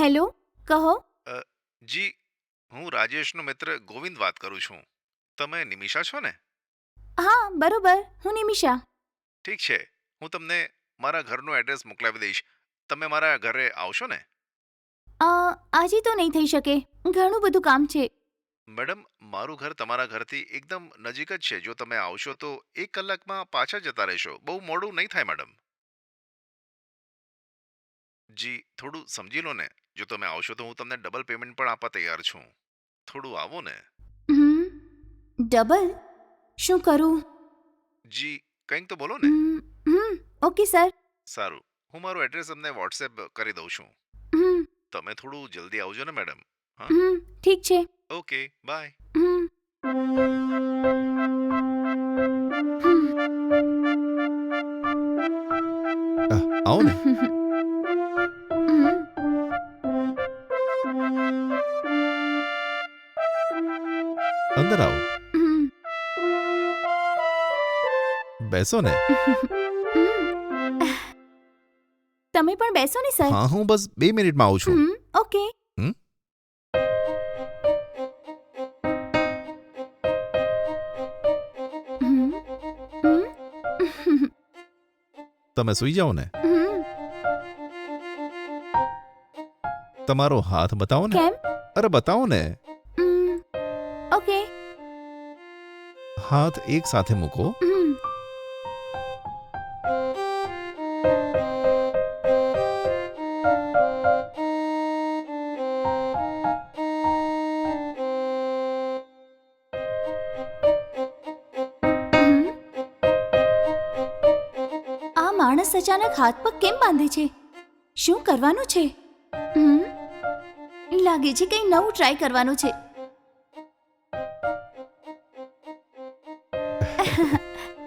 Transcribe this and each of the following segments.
Hello કહો. જી હું રાજેશનો મિત્ર ગોવિંદ વાત કરું છું. તમે નિમિષા છો ને? હા બરોબર હું નિમિષા. ઠીક છે હું તમને મારા ઘરનું એડ્રેસ મોકલાવી દઈશ. તમે મારા ઘરે આવશો ને? અ, આજે તો નહીં થઈ શકે ઘણું બધું કામ છે. મેડમ મારું ઘર તમારા ઘરથી એકદમ નજીક જ છે. જો તમે આવશો તો એક કલાકમાં પાછા જતા રહેશો. બહુ મોડું નહીં થાય મેડમ. જી થોડું સમજી લો ને. જો તમે આવશો તો હું તમને ડબલ પેમેન્ટ પણ આપવા તૈયાર છું. થોડું આવો ને. હમ ડબલ શું કરું? જી કંઈક તો બોલો ને. હમ, હમ ઓકે સર સારું. હું મારું એડ્રેસ તમને વોટ્સએપ કરી દઉં છું. હમ. તમે થોડું જલ્દી આવજો ને મેડમ હમ ઠીક છે. ઓકે બાય હમ. આવો ને. બેસો ને તમે પણ બેસો ને સર હા હું બસ બે મિનિટમાં આવું છું હમ ઓકે હમ? હમ. હમ. તમે સુઈ જાઓ ને હમ. તમારો હાથ બતાવો ને કેમ અરે બતાવો ને હમ. ઓકે હાથ એક સાથે મૂકો હમ. હમ. હાથ પગ કેમ બાંધે છે? શું કરવાનું છે? લાગે છે કંઈ નવું ટ્રાય કરવાનું છે.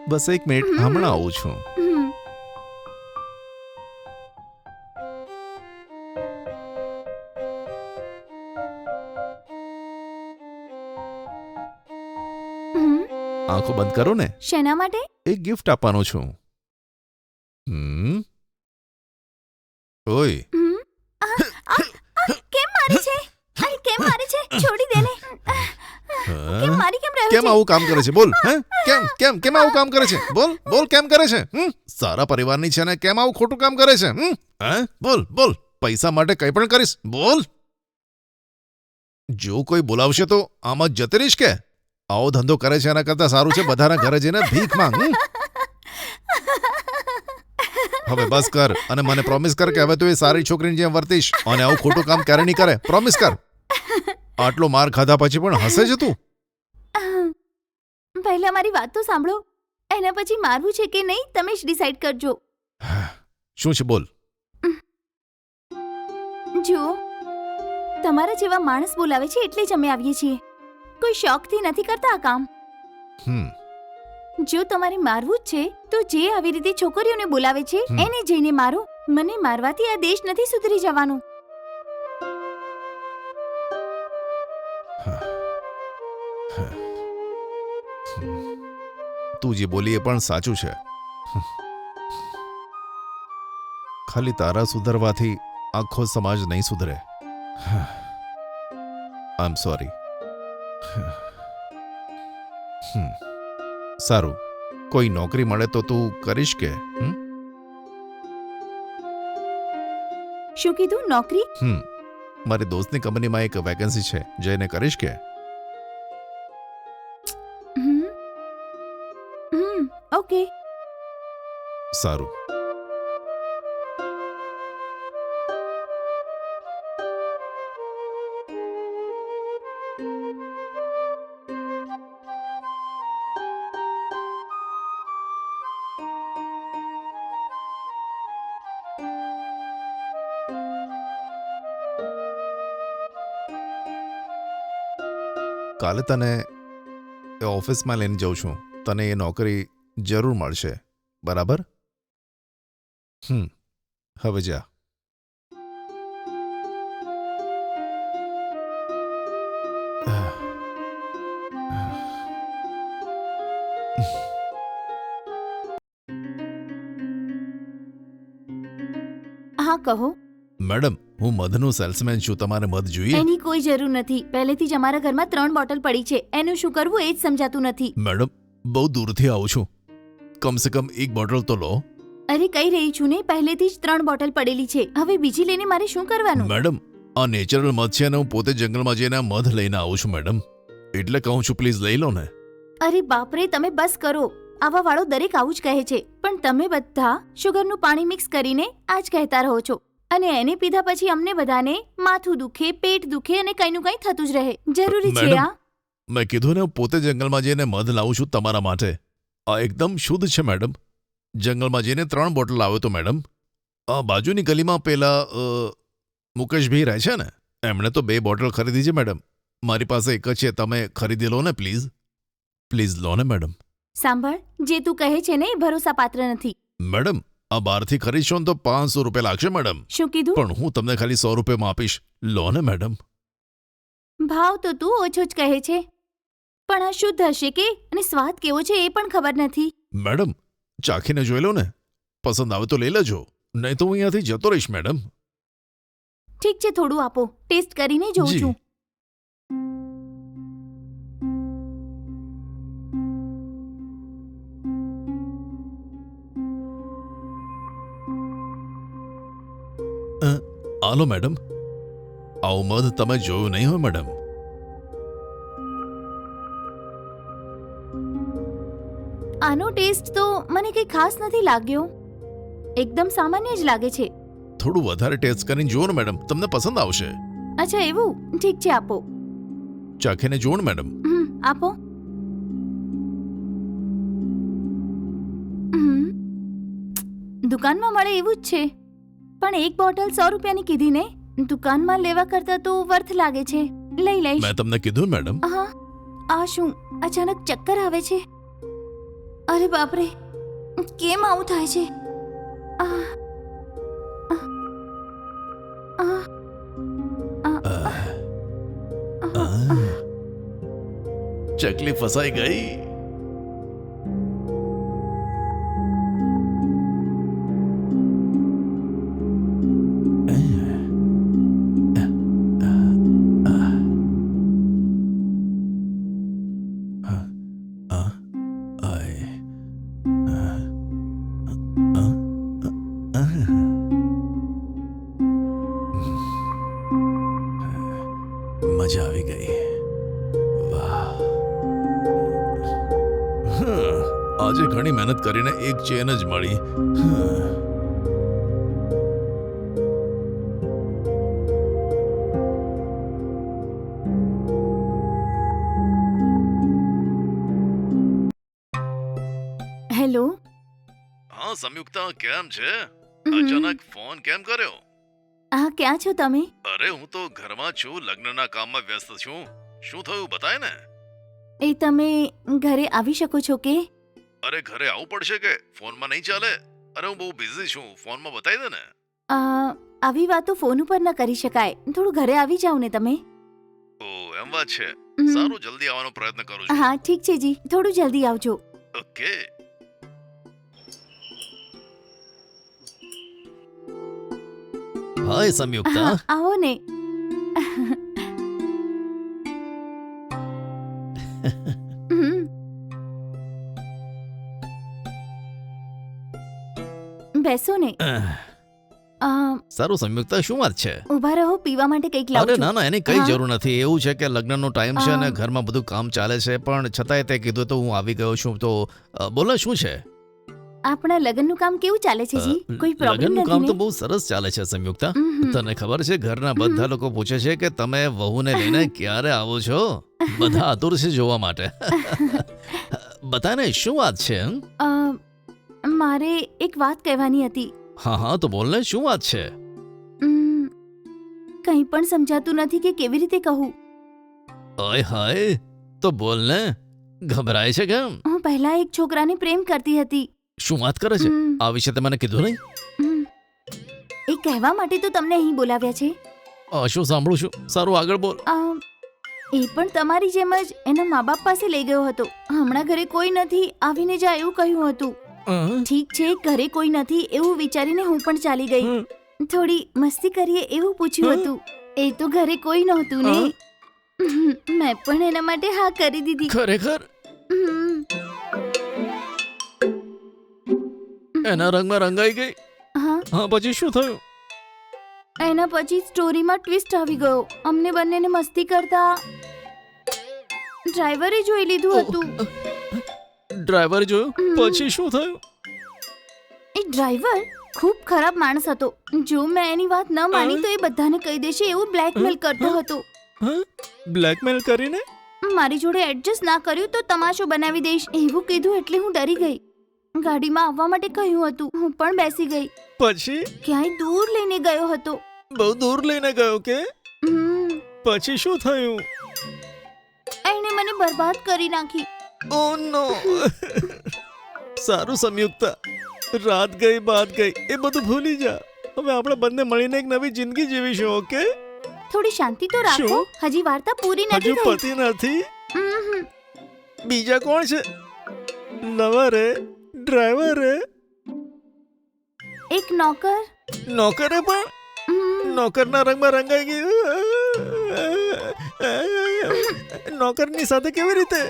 બસ એક મિનિટ હમણાં આવું છું. આંખો બંધ કરો ને. શેના માટે? એક ગિફ્ટ આપવાનો છું. હમ? ઓય. કેમ મારે છે? અરે કેમ મારે છે? છોડી દે ને. કેમ મારી કેમ રહ્યો કેમ આવું કામ કરે છે? બોલ હે? કેમ કેમ કેમ આવું કામ કરે છે? બોલ બોલ કેમ કરે છે? હમ? સારા પરિવારની છે ને કેમ આવું ખોટું કામ કરે છે? હમ? હે? બોલ બોલ. પૈસા માટે કંઈ પણ કરીશ. બોલ. જો કોઈ બોલાવશે તો આમાં જ રહીશ કે? આવો ધંધો કરે છે એના કરતા સારું છે બધાના ઘરે જઈને ભીખ માંગ? હવે બસ કર અને મને પ્રોમિસ કર કે હવે તું એ સારી છોકરીની જેમ વર્તીશ અને આવું ખોટું કામ ક્યારે નહીં કરે. પ્રોમિસ કર. આટલો માર ખાધા પછી પણ હસે છે તું? પહેલા મારી વાત તો સાંભળો. એના પછી મારવું છે કે નહીં તમે જ ડિસાઈડ કરજો. શું છે? બોલ. જુઓ. તમારા જેવા માણસ બોલાવે છે એટલે જ અમે આવીએ છીએ. કોઈ શોખથી નથી કરતા આ કામ. હમ. જો તમારે મારવું જ છે તો જે આવી રીતે છોકરીઓને બોલાવે છે હમ. એને જઈને મારો. મને મારવાથી આ દેશ નથી સુધરી જવાનો. તું જે બોલી એ પણ સાચું છે. ખાલી તારા સુધરવાથી આખો સમાજ નહીં સુધરે. આઈ એમ સોરી સારું. કોઈ નોકરી મળે તો તું કરીશ કે હમ? શું કીધું? નોકરી? હમ. મારી દોસ્તની કંપનીમાં એક વેકેન્સી છે. જઈને કરીશ કે? હમ. હમ. ઓકે. સારું. કાલે તને એ ઓફિસમાં લઈને જઉં છું. તને એ નોકરી જરૂર મળશે. બરાબર? હમ હવે જા. હા કહો. મેડમ હું મધનું સેલ્સમેન છું તમારે મધ જોઈએ? એની કોઈ જરૂર નથી. પહેલેથી જ અમારા ઘરમાં ત્રણ બોટલ પડી છે. એનું શું કરવું એ જ સમજાતું નથી. મેડમ બહુ દૂરથી આવું છું. કમ સે કમ એક બોટલ તો લો. અરે કહી રહી છું ને પહેલેથી જ ત્રણ બોટલ પડેલી છે. હવે બીજી લઈને મારે શું કરવાનું? મેડમ આ નેચરલ મધ છે અને હું પોતે જંગલમાં જઈને આ મધ લઈને આવું છું મેડમ. એટલે કહું છું પ્લીઝ લઈ લો ને. અરે બાપરે તમે બસ કરો. આવા વાળો દરેક આવું જ કહે છે. પણ તમે બધા શુગરનું પાણી મિક્સ કરીને આ જ કહેતા રહો છો. અને એને પીધા પછી અમને બધાને માથું દુખે પેટ દુખે અને કઈનું કઈ થતું જ રહે. જરૂરી છે મેડમ, આ. મેં કીધું ને હું પોતે જંગલમાં જઈને મધ લાવું છું તમારા માટે. આ એકદમ શુદ્ધ છે મેડમ. જંગલમાં જઈને ત્રણ બોટલ લાવ્યો તો મેડમ. આ બાજુની ગલીમાં પેલા અ, મુકેશભાઈ રહે છે ને એમણે તો બે બોટલ ખરીદી છે મેડમ. મારી પાસે એક જ છે તમે ખરીદી લો ને પ્લીઝ. પ્લીઝ લો ને મેડમ. સાંભળ જે તું કહે છે ને એ ભરોસાપાત્ર નથી. મેડમ આ બહારથી ખરીદશો ને તો પાંચસો રૂપિયા લાગશે મેડમ. શું કીધું? પણ હું તમને ખાલી સો રૂપિયામાં આપીશ. લો ને મેડમ. ભાવ તો તું ઓછો જ કહે છે. પણ આ શુદ્ધ હશે કે? અને સ્વાદ કેવો છે એ પણ ખબર નથી. મેડમ ચાખીને જોઈ લો ને. પસંદ આવે તો લઈ લેજો. નહીં તો હું અહીંયાથી જતો રહીશ મેડમ. ઠીક છે થોડું આપો. ટેસ્ટ કરીને જોઉં છું. આલો મેડમ. આવું મધ તમે જોયું નહીં હોય મેડમ. આનો ટેસ્ટ તો મને કંઈ ખાસ નથી લાગ્યો. એકદમ સામાન્ય જ લાગે છે. થોડું વધારે ટેસ્ટ કરીને જુઓ ને મેડમ. તમને પસંદ આવશે. અચ્છા એવું? ઠીક છે આપો. ચાખીને જુઓ ને મેડમ. હમ, આપો. દુકાનમાં મળે એવું જ છે. પણ એક બોટલ સો રૂપિયાની કીધી ને દુકાનમાં લેવા કરતા તો વર્થ લાગે છે. લઈ લઈશ. મેં તમને કીધું મેડમ. હા આ શું? અચાનક ચક્કર આવે છે? અરે બાપરે કેમ આવું થાય છે. ચકલી ફસાઈ ગઈ. આજે ઘણી મહેનત કરીને એક ચેન જ મળી. હમ. હેલો? હા સંયુક્તા કેમ છે? હમ. અચાનક ફોન કેમ કર્યો? હા ક્યાં છો તમે? અરે હું તો ઘરમાં છું લગ્નના કામમાં વ્યસ્ત છું. શું થયું બતાય ને? એ તમે ઘરે આવી શકો છો કે? અરે ઘરે આવવું પડશે કે? ફોનમાં નહીં ચાલે? અરે હું બહુ બિઝી છું. ફોનમાં બતાવી દે ને. અ, આવી વાતો ફોન ઉપર ન કરી શકાય. થોડું ઘરે આવી જાઓ ને તમે. ઓ એમ વાત છે. હમ. સારું જલ્દી આવવાનો પ્રયત્ન કરું છું. હા ઠીક છે જી. થોડું જલ્દી આવજો. ઓકે. હાય સંયુક્તા આવો ને. બેસો ને સારું સંયુક્તા શું વાત છે? ઊભા રહો પીવા માટે કંઈક અરે લાવું છું. ના ના એની કઈ જરૂર નથી. એવું છે કે લગ્નનો ટાઈમ છે અને ઘરમાં બધું કામ ચાલે છે પણ છતાંય તે કીધું તો હું આવી ગયો છું. તો બોલો શું છે? આપણા લગ્નનું કામ કેવું ચાલે છે જી? કોઈ પ્રોબ્લેમ લગ્નનું કામ તો બહુ સરસ ચાલે છે સંયુક્તા. તને ખબર છે ઘરના બધા લોકો પૂછે છે કે તમે વહુને લઈને ક્યારે આવો છો? બધા આતુર છે જોવા માટે. બતાને શું વાત છે મારે એક વાત કહેવાની હતી. હા હા તો બોલ ને શું વાત છે? ઉમ, કંઈ પણ સમજાતું નથી કે કેવી રીતે કહું. ઓય હાય તો બોલ ને ગભરાય છે કેમ? હું પહેલા એક છોકરાને પ્રેમ કરતી હતી. શું વાત કરે છે? ઉમ, આ વિશે તે મને કીધું નહીં? ઉમ. એ કહેવા માટે તો તમને અહીં બોલાવ્યા છે. આ શું સાંભળું છું? સારું આગળ બોલ. અ, એ પણ તમારી જેમ જ એના મા બાપ પાસે લઈ ગયો હતો. હમણાં ઘરે કોઈ નથી આવીને જા એવું કહ્યું હતું. ઠીક છે ઘરે કોઈ નથી એવું વિચારીને હું પણ ચાલી ગઈ. થોડી મસ્તી કરીએ એવું પૂછ્યું હતું. એ તો ઘરે કોઈ નહોતું ને? મેં પણ એના માટે હા કરી દીધી. ખરેખર. એના રંગમાં રંગાઈ ગઈ? હા. હા પછી શું થયું? એના પછી સ્ટોરીમાં ટ્વિસ્ટ આવી ગયો. અમને બંનેને મસ્તી કરતા ડ્રાઈવરે જોઈ લીધું હતું. ડ્રાઈવર જોયું? પછી શું થયું? એ ડ્રાઈવર ખૂબ ખરાબ માણસ હતો. જો મેં એની વાત ન માની તો એ બધાને કહી દેશે એવું બ્લેકમેલ કરતો હતો. બ્લેકમેલ કરીને? મારી જોડે એડજસ્ટ ના કર્યું તો તમાશો બનાવી દઈશ. એવું કીધું એટલે હું ડરી ગઈ. ગાડીમાં આવવા માટે કહ્યું હતું. હું પણ બેસી ગઈ. પછી? ક્યાંય દૂર લઈને ગયો હતો. બહુ દૂર લઈને ગયો કે? પછી શું થયું? એણે મને બરબાદ કરી નાખી. ઓ નો સારું સંયુક્તા. રાત ગઈ બાત ગઈ. એ બધું ભૂલી જા. હવે આપણે બંને મળીને એક નવી જિંદગી જીવીશું ઓકે? થોડી શાંતિ તો રાખો. હજી વાર્તા પૂરી હજુ નથી થઈ. પતિ નથી? બીજા કોણ છે? લવરે ડ્રાઈવરે એક નોકર. નોકરે પણ? નોકરના રંગમાં રંગાઈ ગયું નોકરની સાથે કેવી રીતે?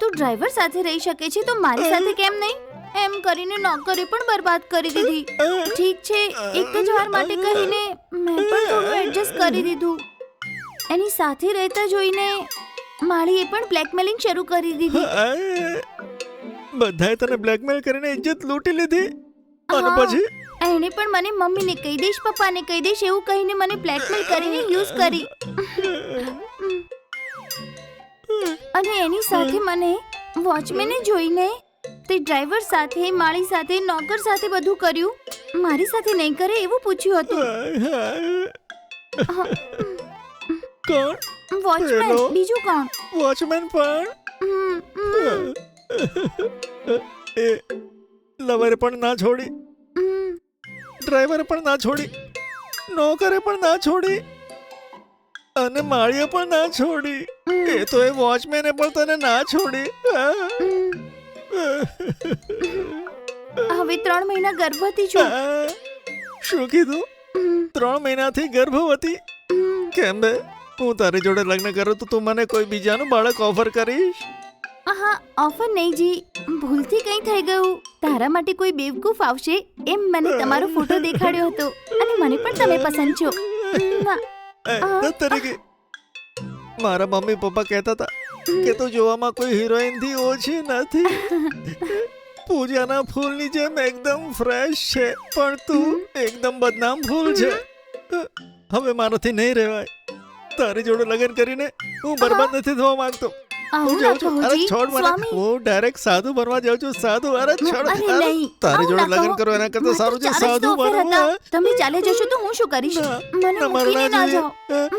તું ડ્રાઈવર સાથે રહી શકે છે તો મારી સાથે કેમ નહીં? એમ કરીને નોકરી પણ બરબાદ કરી દીધી. ઠીક છે એક જ વાર માટે કહીને મેં પણ થોડું એડજસ્ટ કરી દીધું. એની સાથે રહેતા જોઈને માળીએ પણ બ્લેકમેલિંગ શરૂ કરી દીધી. બધાએ તને બ્લેકમેલ કરીને ઇજ્જત લૂંટી લીધી? અને. પછી? એણે પણ મને મમ્મીને કહી દઈશ પપ્પાને કહી દઈશ એવું કહીને મને બ્લેકમેલ કરીને યુઝ કરી. અને એની સાથે મને વોચમેને જોઈને તે ડ્રાઈવર સાથે માળી સાથે નોકર સાથે બધું કર્યું. મારી સાથે નહીં કરે એવું પૂછ્યું હતું. કોણ? વોચમેન બીજું કોણ? વોચમેન પણ? એ લવર પણ ના છોડી. ડ્રાઈવરે પણ ના છોડી. નોકરે પણ ના છોડી. અને માળીએ પણ ના છોડી. એ તો એ વોચમેને પણ તને ના છોડી. હવે ત્રણ મહિના ગર્ભવતી છું. શું કીધું? ત્રણ મહિનાથી ગર્ભવતી. કેમ બે? હું તારી જોડે લગ્ન કરું તો તું મને કોઈ બીજાનું બાળક ઓફર કરીશ? હા ઓફર નહીં જી. ભૂલથી કંઈ થઈ ગયું. તારા માટે કોઈ બેવકૂફ આવશે એમ મને તમારો ફોટો દેખાડ્યો હતો. અને મને પણ તમે પસંદ છો. તરીકે. મારા મમ્મી પપ્પા કહેતા હતા કે તું જોવામાં કોઈ હિરોઈનથી ઓછી નથી. પૂજાના ફૂલની જેમ એકદમ ફ્રેશ છે પણ તું એકદમ બદનામ ફૂલ છે. હવે મારાથી નહીં રહેવાય. તારી જોડે લગ્ન કરીને હું બરબાદ નથી થવા માંગતો. આવું ના જાઉં કહો જી છોડ મને હું ડાયરેક્ટ સાધુ બનવા જાઉં છું સાધુ. અરે છોડ અરે નહીં તારી જોડે લગ્ન. કરો એના કરતા સારું છે સાધુ બનવું. તમે ચાલે જશો તો હું શું કરીશ? મને મૂકીને ના. જાઓ.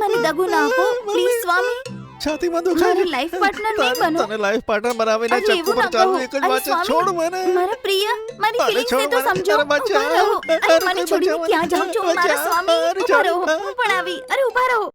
મને દગો ના આપો પ્લીઝ સ્વામી. છાતીમાં દુખાય મારો. લાઈફ પાર્ટનર નહીં બનો તને લાઈફ પાર્ટનર બનાવીને ચક્કુ પર કહો. એક જ વાત છે. છોડ મને. મારા પ્રિય મારી ફિલિંગ્સ તો. સમજો. અરે મને છોડીને ક્યાં જાઓ છો. મારા. સ્વામી ઊભા રહો. પણ આવી. અરે ઊભા રહો.